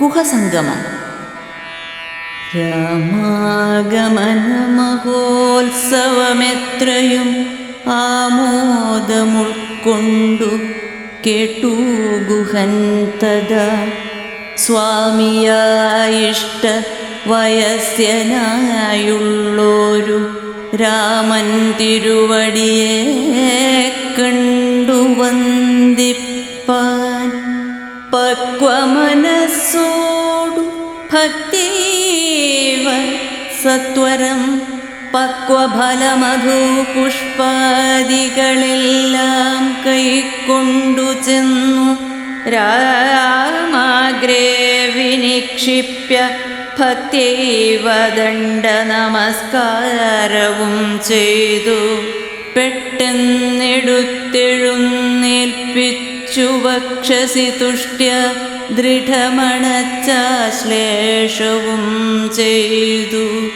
കുഹസംഗമം രാമാഗമനമഹോത്സവമെത്രയും ആമോദമുൾക്കൊണ്ടു കേട്ടു ഗുഹൻ തഥാ. സ്വാമിയായിഷ്ട വയസ്യനായുള്ളോരു രാമൻ തിരുവടിയെ കണ്ടു വന്ദിപ്പാൻ പക്വമനസ്സോടു ഭക്തിവ സത്വരം പക്വഫലമധു പുഷ്പാദികളെല്ലാം കൈക്കൊണ്ടു ചെന്നു. രാമാഗ്രേ വിനിക്ഷിപ്യ ഭക്തിവ ദണ്ഡ നമസ്കാരവും ചെയ്തു. പെട്ടെന്നെടുത്തെഴുന്നേൽപ്പിച്ചു വക്ഷസി തുഷ്ട്യ ദൃഢമണച്ചാശ്ലേഷവും ചെയ്തു.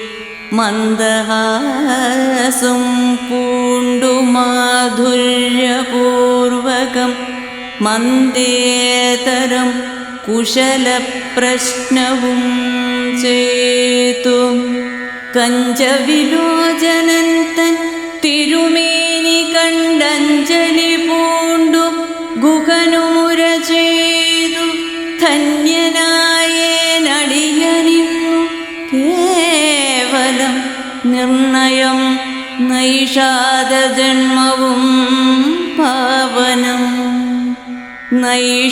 മന്ദഹാസം പൂണ്ടു മാധുര്യപൂർവകം മന്ദേതരം കുശലപ്രശ്നവും ചെയ്തു. കഞ്ചവിലോചനൻ തൻ തിരുമേനി കണ്ടഞ്ജലി ഗുഹനുമുര ചെയ്തു ധന്യനായേനടിയനിന്നു കേവലം നിർണയം നൈഷാദജന്മവും പാവനം നൈഷദമായുള്ള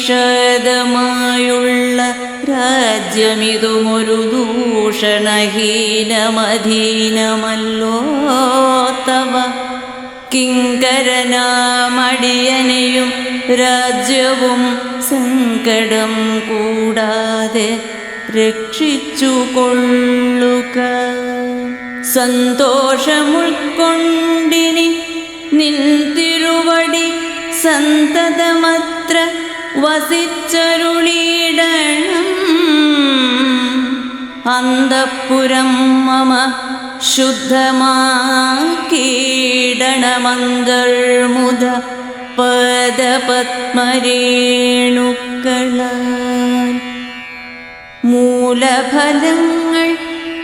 രാജ്യമിതുമൊരു ദൂഷണഹീനമധീനമല്ലോ തവ കിങ്കരനാമടിയനെയും രാജ്യവും സങ്കടം കൂടാതെ രക്ഷിച്ചു കൊള്ളുക. സന്തോഷമുൾക്കൊണ്ടിനി നിൻ തിരുവടി സന്തതമത്ര വസിച്ചരുളിയിടണം. അന്തപ്പുരം മമ ശുദ്ധമാക്കീടണമന്തർമുദ പദപത്മരേണുക്കളാൽ മൂലഫലങ്ങൾ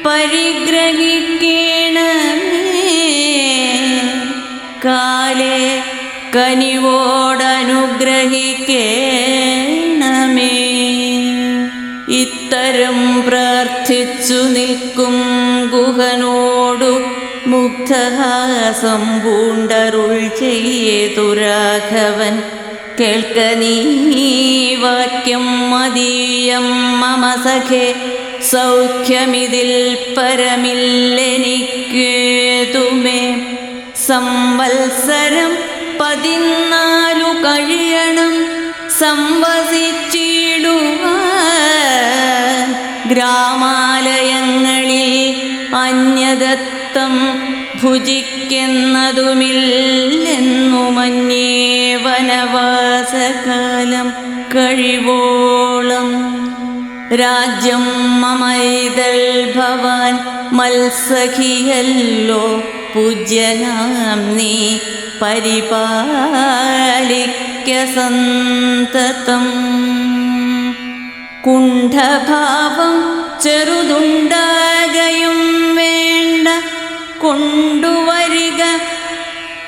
പരിഗ്രഹിക്കണമേ. കാലേ കനിവോടനുഗ്രഹിക്കണമേ. ഇത്തരം പ്രാർത്ഥിച്ചു നിൽക്കും ഗുഹനോടു മുഗ്ധഹാസം പൂണ്ടരുൾ ചെയ്തു രാഘവൻ കേൾക്ക നീ വാക്യം മതീയം മമ സഖേ. സൗഖ്യമിതിൽ പരമില്ലെനിക്കേതുമേ സംവത്സരം പതിനാലു കഴിയണം സംവസിച്ചിടുവാൻ ഗ്രാമാലയങ്ങളിൽ അന്യദത്തം ഭുജിക്കുന്നതുമില്ലെന്നു മഞ്ഞേ വനവാസകാലം കഴിവോളം. രാജ്യം മമൈതൽ ഭവാൻ മത്സഖിയല്ലോ പൂജ്യനാം നീ പരിപാലിക്ക സന്തതം. കുണ്ഠഭാവം ചെറുതുണ്ടാകയും കൊണ്ടുവരിക.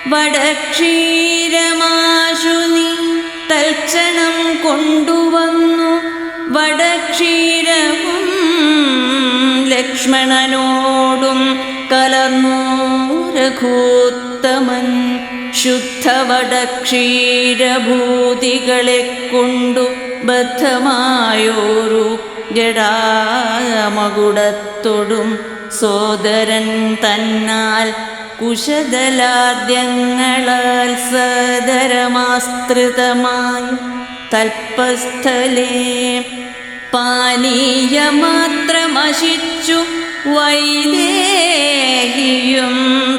വടക്ഷീരമാശു നീ തൽക്ഷണം കൊണ്ടുവന്നു. വടക്ഷീരവും ലക്ഷ്മണനോടും കലർന്നു. രഘൂത്തമൻ ശുദ്ധവടക്ഷീരഭൂതികളെ കൊണ്ടു ബദ്ധമായോരു ജടാമകുടത്തൊടും സോദരൻ തന്നാൽ കുശദലാദ്യങ്ങളാൽ സദരമാസ്തൃതമായി തൽപ്പസ്ഥലേ പാനീയമാത്രമശിച്ചു വൈദേഹിയും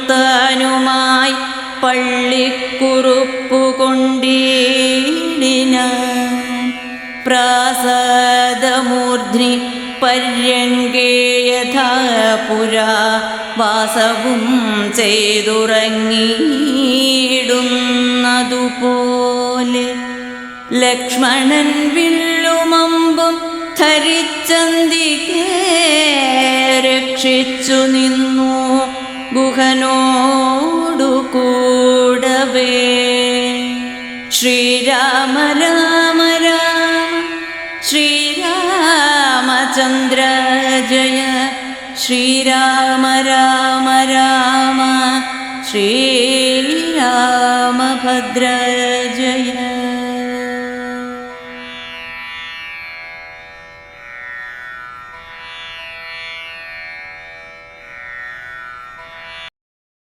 താനുമായി പള്ളിക്കുറുപ്പുകൊണ്ടീടിന പ്രാസാദമൂർധ്നി പര്യങ്കേ യഥാ വാസവും ചെയ്തുറങ്ങിയിടുന്നതുപോലെ ലക്ഷ്മണൻ വില്ലുമമ്പും ധരിച്ചന്തികേ രക്ഷിച്ചു നിന്നു ഗുഹനോടു കൂടവേ ശ്രീരാമ चन्द्र जय। श्रीराम राम राम। श्रीरामभद्र।